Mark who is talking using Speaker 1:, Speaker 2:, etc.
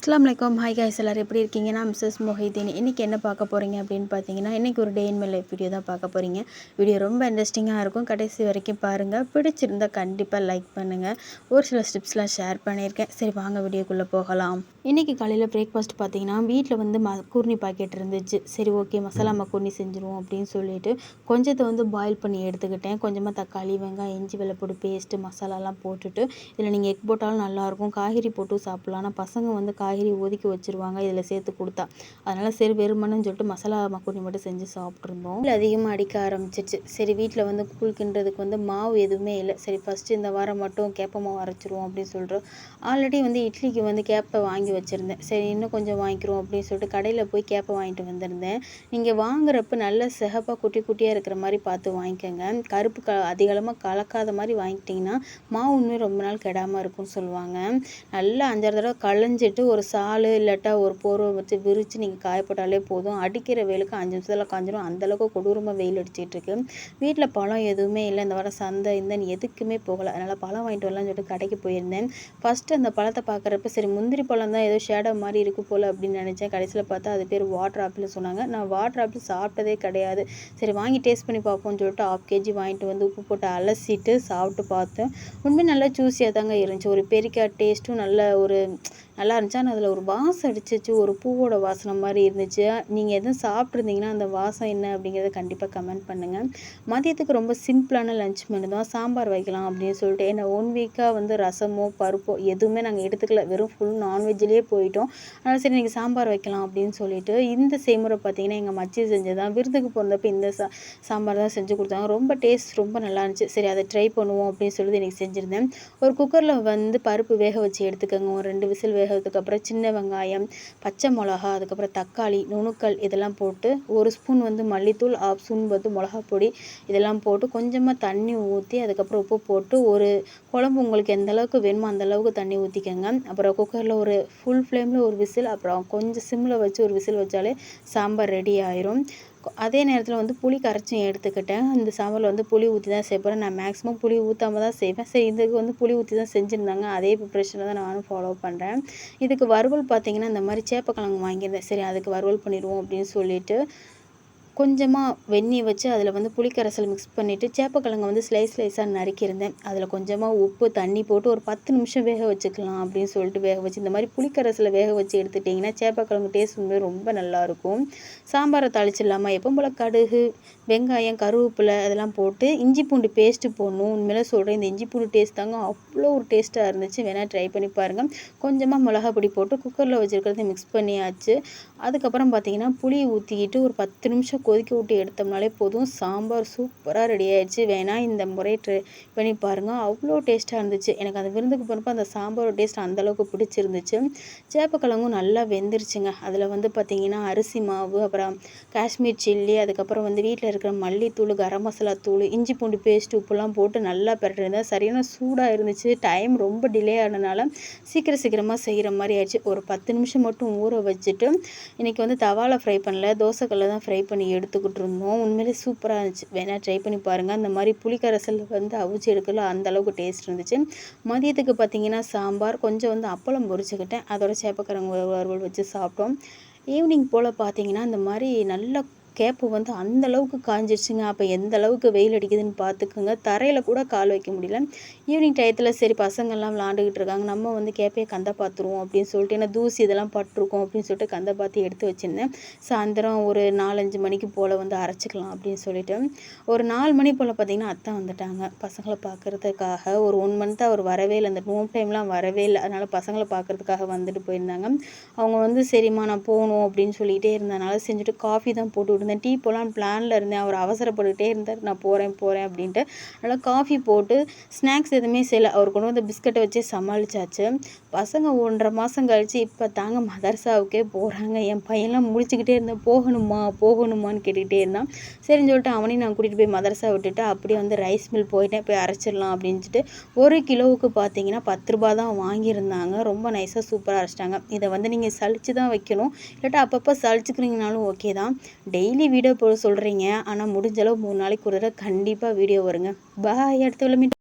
Speaker 1: அஸ்லாம் வலைக்கம் hi guys எல்லோரும் எப்படி இருக்கீங்க? நான் மிஸ்ஸஸ் மொஹிதீன். இன்றைக்கி என்ன பார்க்க போகிறீங்க அப்படின்னு பார்த்தீங்கன்னா இன்றைக்கி ஒரு day in my life video தான் பார்க்க போகிறீங்க வீடியோ ரொம்ப இன்ட்ரெஸ்டிங்காக இருக்கும். கடைசி வரைக்கும் பாருங்கள் பிடிச்சிருந்தால் கண்டிப்பாக லைக் பண்ணுங்கள் ஒரு சில ஸ்டிப்ஸ்லாம் ஷேர் பண்ணியிருக்கேன். சரி வாங்க வீடியோக்குள்ளே போகலாம். இன்றைக்கி காலையில் பிரேக்ஃபாஸ்ட் பார்த்தீங்கன்னா வீட்டில் வந்து ம பாக்கெட் இருந்துச்சு. சரி ஓகே மசாலா மக்குர்னி செஞ்சுருவோம் அப்படின்னு சொல்லிட்டு கொஞ்சத்தை வந்து பாயில் பண்ணி எடுத்துக்கிட்டேன். கொஞ்சமாக தக்காளி வெங்காயம் இஞ்சி வெள்ளைப்பொடி பேஸ்ட்டு மசாலாலாம் போட்டுட்டு இதில் நீங்கள் எக் போட்டாலும் நல்லாயிருக்கும் காய்கறி போட்டு சாப்பிட்லாம். ஆனால் பசங்க வந்து காய்கறி ஒதுக்கி வச்சுருவாங்க. இதில் சேர்த்து கொடுத்தா. அதனால் சரி வெறுமனன்னு சொல்லிட்டு மசாலா மக்கூனி மட்டும் செஞ்சு சாப்பிட்ருந்தோம் அதிகமாக அடிக்க ஆரம்பிச்சிச்சு சரி வீட்டில் வந்து கூழ் கிண்டுறதுக்கு வந்து மாவு எதுவுமே இல்லை. சரி ஃபஸ்ட்டு இந்த வாரம் மட்டும் கேப்ப மாவு அரைச்சிருவோம் அப்படின்னு சொல்கிறோம் ஆல்ரெடி வந்து இட்லிக்கு வந்து கேப்பை வாங்கி வச்சுருந்தேன். சரி இன்னும் கொஞ்சம் வாங்கிக்கிறோம் அப்படின்னு சொல்லிட்டு கடையில் போய் கேப்பை வாங்கிட்டு வந்திருந்தேன். நீங்கள் வாங்குறப்ப நல்ல சிகப்பாக குட்டி குட்டியாக இருக்கிற மாதிரி பார்த்து வாங்கிக்கோங்க. கருப்பு க அதிகளமாக கலக்காத மாதிரி வாங்கிட்டிங்கன்னா மாவு இன்னும் ரொம்ப நாள் கெடாமல் இருக்கும்னு சொல்லுவாங்க. நல்லா அஞ்சாறு தடவை களைஞ்சிட்டு ஒரு சால் இல்லாட்டா ஒரு போர்வை வச்சு விரித்து நீங்கள் காயப்போட்டாலே போதும். அடிக்கிற வெயிலுக்கு அஞ்சு நிமிஷத்தில் காஞ்சிடும் அந்தளவுக்கு கொடூரமாக வெயில் அடிச்சிட்ருக்கு வீட்டில் பழம் எதுவுமே இல்லை. இந்த வாரம் சந்தை இந்தன்னு எதுக்குமே போகலை. அதனால் பழம் வாங்கிட்டு வரலாம்னு சொல்லிட்டு கடைக்கு போயிருந்தேன். ஃபஸ்ட்டு அந்த பழத்தை பார்க்குறப்ப சரி முந்திரி பழம் தான் ஏதோ ஷேடோ மாதிரி இருக்கும் போல் அப்படின்னு நினச்சேன். கடைசியில் பார்த்தா அது பேர் வாட்டர் ஆப்பிள் சொன்னாங்க. நான் வாட்டர் ஆப்பிள் சாப்பிட்டதே கிடையாது. சரி வாங்கி டேஸ்ட் பண்ணி பார்ப்போம்னு சொல்லிட்டு ஆஃப் கேஜி வாங்கிட்டு வந்து உப்பு போட்டு அலசிட்டு சாப்பிட்டு பார்த்தேன். உண்மை நல்லா ஜூஸியாக தாங்க இருந்துச்சு. ஒரு பெரிக்காய் டேஸ்ட்டும் நல்ல ஒரு நல்லா இருந்துச்சு. ஆனால் அதில் ஒரு வாசம் அடிச்சிச்சு. ஒரு பூவோட வாசனை மாதிரி இருந்துச்சு. நீங்கள் எதுவும் சாப்பிட்ருந்தீங்கன்னா அந்த வாசம் என்ன அப்படிங்கிறத கண்டிப்பாக கமெண்ட் பண்ணுங்கள் மதியத்துக்கு ரொம்ப சிம்பிளான லஞ்ச் மெனு தான் சாம்பார் வைக்கலாம் அப்படின்னு சொல்லிட்டு. ஏன்னா ஒன் வீக்காக வந்து ரசமோ பருப்போ எதுவுமே நாங்கள் எடுத்துக்கல. வெறும் ஃபுல் நான்வெஜ்லேயே போயிட்டோம். அதனால் சரி நீங்கள் சாம்பார் வைக்கலாம் அப்படின்னு சொல்லிட்டு இந்த செய்முறை பார்த்தீங்கன்னா எங்கள் மச்சி செஞ்சதான் விருதுக்கு பிறந்தப்போ இந்த சா சாம்பார் தான் செஞ்சு கொடுத்தாங்க. ரொம்ப டேஸ்ட் ரொம்ப நல்லா இருந்துச்சு. சரி அதை ட்ரை பண்ணுவோம் அப்படின்னு சொல்லிட்டு இன்றைக்கி செஞ்சுருந்தேன். ஒரு குக்கரில் வந்து பருப்பு வேக வச்சு எடுத்துக்கோங்க. ஒரு ரெண்டு விசில் வேகத்துக்கப்புறம் சின்ன வெங்காயம் பச்சை மிளகா அதுக்கப்புறம் தக்காளி நுணுக்கல் இதெல்லாம் போட்டு ஒரு ஸ்பூன் வந்து மல்லித்தூள் ஆஃப் ஸ்பூன் வந்து மிளகா பொடி இதெல்லாம் போட்டு கொஞ்சமாக தண்ணி ஊற்றி அதுக்கப்புறம் உப்பு போட்டு ஒரு குழம்பு உங்களுக்கு எந்த அளவுக்கு வேணுமோ அந்த அளவுக்கு தண்ணி ஊற்றிக்கோங்க அப்புறம் குக்கரில் ஒரு ஃபுல் ஃப்ளேமில் ஒரு விசில் அப்புறம் கொஞ்சம் சிம்மில் வச்சு ஒரு விசில் வச்சாலே சாம்பார் ரெடி ஆயிரும். அதே நேரத்தில் வந்து புளி கரைச்சும் எடுத்துக்கிட்டேன். இந்த சாம்பாரில் வந்து புளி ஊற்றி தான் செய்ய நான் மேக்ஸிமம் புளி ஊற்றாம தான் செய்வேன். சரி இதுக்கு வந்து புளி ஊற்றி தான் செஞ்சுருந்தாங்க. அதே ப்ரிப்ரேஷனை தான் நானும் ஃபாலோ பண்ணுறேன் இதுக்கு வறுவல் பார்த்திங்கன்னா இந்த மாதிரி சேப்பக்கிழங்கு வாங்கியிருந்தேன். சரி அதுக்கு வறுவல் பண்ணிடுவோம் அப்படின்னு சொல்லிட்டு கொஞ்சமாக வெந்நீர் வச்சு அதில் வந்து புளிக்கரைசல் மிக்ஸ் பண்ணிவிட்டு சேப்பக்கிழங்க வந்து ஸ்லைஸ் ஸ்லைஸாக நறுக்கியிருந்தேன். அதில் கொஞ்சமாக உப்பு தண்ணி போட்டு ஒரு பத்து நிமிஷம் வேக வச்சுக்கலாம் அப்படின்னு சொல்லிட்டு வேக வச்சு இந்த மாதிரி புளிக்கரைசலை வேக வச்சு எடுத்துட்டிங்கன்னா சேப்பக்கிழங்கு டேஸ்ட் வந்து ரொம்ப நல்லாயிருக்கும் சாம்பாரை தாளிச்சிடலாமா? எப்போ போல் கடுகு வெங்காயம் கருவேப்பிலை அதெல்லாம் போட்டு இஞ்சி பூண்டு பேஸ்ட்டு போடணும். உண்மையில சொல்கிறேன் இந்த இஞ்சி பூண்டு டேஸ்ட் தாங்க அவ்வளோ ஒரு டேஸ்ட்டாக இருந்துச்சு. வேணால் ட்ரை பண்ணி பாருங்கள் கொஞ்சமாக மிளகா பொடி போட்டு குக்கரில் வச்சுருக்கிறத மிக்ஸ் பண்ணியாச்சு. அதுக்கப்புறம் பார்த்தீங்கன்னா புளி ஊற்றிக்கிட்டு ஒரு பத்து நிமிஷம் கொதிக்க விட்டு எடுத்தோம்னாலே போதும். சாம்பார் சூப்பராக ரெடி ஆகிடுச்சு வேணால் இந்த முறை ட்ரை பண்ணி பாருங்கள் அவ்வளோ டேஸ்ட்டாக இருந்துச்சு. எனக்கு அந்த விருந்துக்கு போனப்போ அந்த சாம்பாரோட டேஸ்ட் அந்தளவுக்கு பிடிச்சிருந்துச்சு. சேப்பக்கிழங்கும் நல்லா வெந்துருச்சுங்க. அதில் வந்து பார்த்திங்கன்னா அரிசி மாவு அப்புறம் காஷ்மீர் சில்லி அதுக்கப்புறம் வந்து வீட்டில் இருக்கிற மல்லித்தூள் கரம் மசாலா தூள் இஞ்சி பூண்டு பேஸ்ட் உப்புலாம் போட்டு நல்லா பிரட்டிருந்தேன் சரியான சூடாக இருந்துச்சு. டைம் ரொம்ப டிலே ஆனதுனால சீக்கிரம் சீக்கிரமாக செய்கிற மாதிரி ஆயிடுச்சு. ஒரு பத்து நிமிஷம் மட்டும் ஊற வச்சுட்டு இன்றைக்கி வந்து தவாவில் ஃப்ரை பண்ணல. தோசைக்கல்ல தான் ஃப்ரை பண்ணி எடுத்துக்கிட்டு இருந்தோம் உண்மையிலே சூப்பராக இருந்துச்சு. வேணால் ட்ரை பண்ணி பாருங்கள் அந்த மாதிரி புளிக்கரைசல் வந்து அவிச்சு எடுக்கல. அந்தளவுக்கு டேஸ்ட் இருந்துச்சு. மதியத்துக்கு பார்த்தீங்கன்னா சாம்பார் கொஞ்சம் வந்து அப்பளம் பொரிச்சுக்கிட்டேன். அதோட சேப்பக்கிழங்கு வறுவல் வச்சு சாப்பிட்டோம். ஈவினிங் போல் பார்த்தீங்கன்னா இந்த மாதிரி நல்லா கேப்பு வந்து அந்த அளவுக்கு காஞ்சிருச்சுங்க. அப்போ எந்த அளவுக்கு வெயில் அடிக்குதுன்னு பார்த்துக்குங்க தரையில் கூட கால் வைக்க முடியல. ஈவினிங் டயத்தில் சரி பசங்கள்லாம் விளாண்டுக்கிட்டு இருக்காங்க. நம்ம வந்து கேப்பையை கந்தை பார்த்துருவோம் அப்படின்னு சொல்லிட்டு ஏன்னா தூசி இதெல்லாம் பட்டிருக்கோம் அப்படின்னு சொல்லிட்டு கந்த பார்த்து எடுத்து வச்சுருந்தேன். சாயந்தரம் ஒரு நாலஞ்சு மணிக்கு போல் வந்து அரைச்சிக்கலாம் அப்படின்னு சொல்லிட்டு. ஒரு நாலு மணி போல் பார்த்திங்கன்னா அத்தை வந்துட்டாங்க. பசங்களை பார்க்குறதுக்காக ஒரு ஒன் மந்த் அவர் வரவே இல்லை. அந்த நோம் டைம்லாம் வரவே இல்லை. அதனால் பசங்களை பார்க்குறதுக்காக வந்துட்டு போயிருந்தாங்க. அவங்க வந்து சரிம்மா நான் போகணும் அப்படின்னு சொல்லிகிட்டே இருந்தனால செஞ்சுட்டு காஃபி தான் போட்டு இருந்தேன் டீ போகலான்னு பிளானில் இருந்தேன். அவர் அவசரப்பட்டுக்கிட்டே இருந்தார். நான் போகிறேன் போகிறேன் அப்படின்ட்டு. அதனால் காஃபி போட்டு ஸ்நாக்ஸ் எதுவுமே செய்யலை. அவர் கொண்டு வந்து பிஸ்கட்டை வச்சு சமாளித்தாச்சு பசங்க ஒன்றரை மாதம் கழித்து இப்போ தாங்க மதர்சாவுக்கே போகிறாங்க என் பையன்லாம் முடிச்சுக்கிட்டே இருந்தேன் போகணுமா போகணுமான்னு கேட்டுக்கிட்டே இருந்தான். சரின்னு சொல்லிட்டு அவனையும் நான் கூட்டிகிட்டு போய் மதரசா விட்டுட்டு அப்படியே வந்து ரைஸ் மில் போயிட்டேன். போய் அரைச்சிடலாம் அப்படின்ட்டு ஒரு கிலோவுக்கு பார்த்தீங்கன்னா பத்து ரூபா தான் வாங்கியிருந்தாங்க. ரொம்ப நைஸாக சூப்பராக அரைச்சிட்டாங்க. இதை வந்து நீங்கள் சளிச்சு தான் வைக்கணும். இல்லாட்டா அப்பப்போ சளிச்சுக்கிறீங்கனாலும் ஓகே தான். டெய்லி வீடியோ போட சொல்கிறீங்க ஆனால் முடிஞ்சளவு மூணு நாளைக்கு ஒரு தடவை கண்டிப்பாக வீடியோ வருங்க. பாய் அடுத்த மீட்